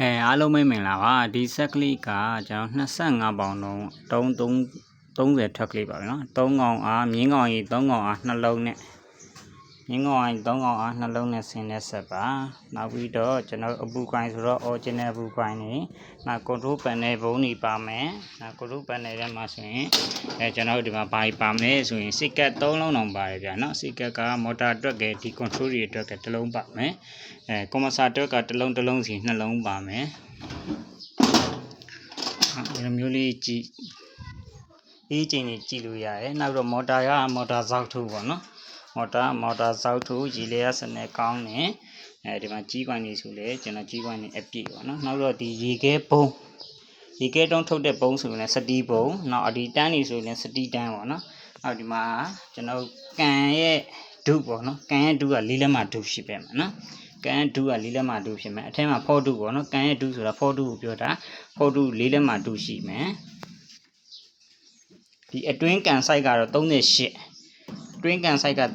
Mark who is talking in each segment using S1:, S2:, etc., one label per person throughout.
S1: အဲအားလုံးမင်္ဂလာပါဒီဆက်ကလေးကကျွန်တော်25ပေါင်တုံး3 30ထက်ကလေးပါဗျနော်3កောင်အားမြင်းកောင်ရေ3កောင်အားနှလုံးနဲ့ ငင်းကောင်အိုင်၃ကောင်အားနှလုံးနဲ့ဆင်းတဲ့ဆက်ပါနောက်ပြီးတော့ကျွန်တော်အပူကိုင်ဆိုတော့ original အပူကိုင်နေနောက် control panel ဘုံနေပါမယ်နောက် control panel ထဲမှာဆိုရင်အဲကျွန်တော်တို့ဒီမှာဘာပါမလဲဆိုရင်စစ်ကတ်၃လုံးတောင်ပါတယ်ဗျာနော်စစ်ကတ်က motor အတွက်ကဒီ control တွေအတွက်ကတစ်လုံးပါမယ်အဲ compressor အတွက်ကတစ်လုံးတစ်လုံးစီနှလုံးပါမယ်ဒီလိုမျိုးလေးကြည့်အေးချိန်ကြီးကြည့်လို့ရတယ်နောက်တော့ motor က motor ဇောက်ထုတ်ပေါ့နော် မော်တာမော်တာဇောက်ထုကြီးလေးရစနေကောင်းနေအဲဒီမှာကြီးကွန်နေဆိုလေကျွန်တော်ကြီးကွန်နေအပြည့်ပေါ့နော်နောက်တော့ဒီရေခဲပုံးရေခဲတုံးထုတ်တဲ့ပုံးဆိုရင်လည်းစတီးပုံးနောက်အဒီတန်းနေဆိုရင်စတီးတန်းပေါ့နော်နောက်ဒီမှာကျွန်တော်ကန်ရဲ့ဒုပေါ့နော်ကန်ရဲ့ဒုကလေးလက်မဒုရှိပဲမှာနော်ကန်ဒုကလေးလက်မဒုဖြစ်မယ်အထက်မှာဖော့ဒုပေါ့နော်ကန်ရဲ့ဒုဆိုတာဖော့ဒုကိုပြောတာဖော့ဒုလေးလက်မဒုရှိမယ်ဒီအတွင်းကန် site ကတော့38အ တွင်းကန် site က38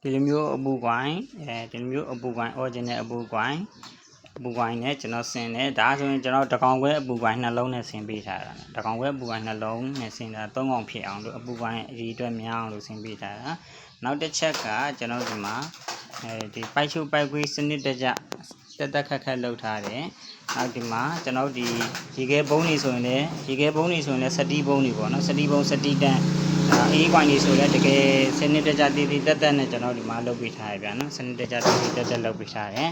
S1: ဒီလိုမျိုးအပူကွိုင်းအဲဒီလိုမျိုးအပူကွိုင်း original အပူကွိုင်းအပူကွိုင်းနဲ့ကျွန်တော်ဆင်တယ်ဒါဆိုရင်ကျွန်တော်တကောင်ခွဲအပူကွိုင်းနှလုံးနဲ့ဆင်ပေးထားတာတကောင်ခွဲအပူကွိုင်းနှလုံးနဲ့ဆင်တာသုံးကောင်ဖြစ်အောင်လို့အပူကွိုင်းအရေးအတွက်များအောင်လို့ဆင်ပေးထားတာနောက်တစ်ချက်ကကျွန်တော်ဒီမှာအဲဒီပိုက်ချုပ်ပိုက်ခွေးစနစ်တကျ တက်တက်ခက်ခက်လုပ်ထားတယ်နောက်ဒီမှာကျွန်တော်ဒီရေခဲဘုံနေဆိုရင်လည်းရေခဲဘုံနေဆိုရင်လည်းစတီးဘုံနေပေါ့နော်စတီးဘုံစတီးတန်းအေးကွိုင်းနေဆိုလည်းတကယ်စနစ်တကျတည်တည်တက်တက်နဲ့ကျွန်တော်ဒီမှာလုပ်ပေးထားရဗျာနော်စနစ်တကျတည်တည်တက်တက်လုပ်ပေးထားတယ်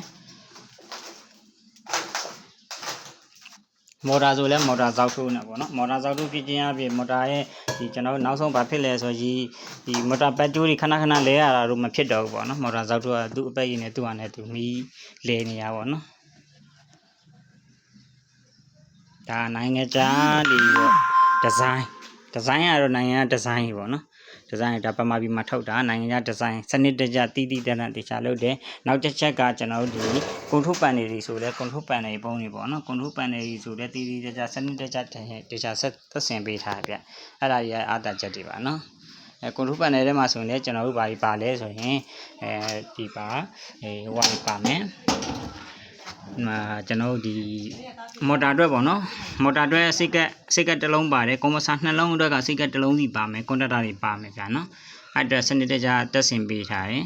S1: မော်တာဆိုလဲမော်တာဇောက်ထိုးနေပေါ့နော်မော်တာဇောက်ထိုးဖြစ်ခြင်းအပြင်မော်တာရဲ့ဒီကျွန်တော်နောက်ဆုံးဘာဖြစ်လဲဆိုရင်ဒီမော်တာဘက်တိုးတွေခဏခဏလဲရတာတော့မဖြစ်တော့ဘူးပေါ့နော်မော်တာဇောက်ထိုးကသူ့အပိတ်ရင်းနဲ့သူ့ဟာနဲ့သူမီးလဲနေရပါပေါ့နော်ဒါနိုင်ငံခြားဒီပေါ့ဒီဇိုင်းဒီဇိုင်းကတော့နိုင်ငံခြားဒီဇိုင်းပေါ့နော် ဒီဇိုင်းဒါပမာပြီးမှထုတ်တာနိုင်ငံခြားဒီဇိုင်းစနစ်တကျတီးတီးတန်းတန်းတခြားလုပ်တယ်နောက်တစ်ချက်ကကျွန်တော်တို့ဒီကွန်ထရိုးပန်နယ်တွေဆိုလဲကွန်ထရိုးပန်နယ်ပုံးတွေပေါ့နော်ကွန်ထရိုးပန်နယ်တွေဆိုလဲတီးတီးတကျစနစ်တကျတခြားဆက်သက်ဆင်ပေးထားဗျအဲ့ဒါကြီးအားတာချက်တွေပါနော်အဲကွန်ထရိုးပန်နယ်ထဲမှာဆိုရင်လည်းကျွန်တော်တို့ဘာကြီးပါလဲဆိုရင်အဲဒီပါအဲဟိုကပါမယ် မှာကျွန်တော်တို့ဒီမော်တာအတွက်ပေါ့နော်မော်တာအတွက်စိတ်ကစိတ်ကတစ်လုံးပါတယ်ကွန်ပဆာနှလုံးအတွက်ကစိတ်ကတစ်လုံးစီပါမယ်ကွန်တက်တာတွေပါမယ်ဗျာနော်အဲ့အတွက်စနစ်တကျတက်ဆင်ပေးထားတယ်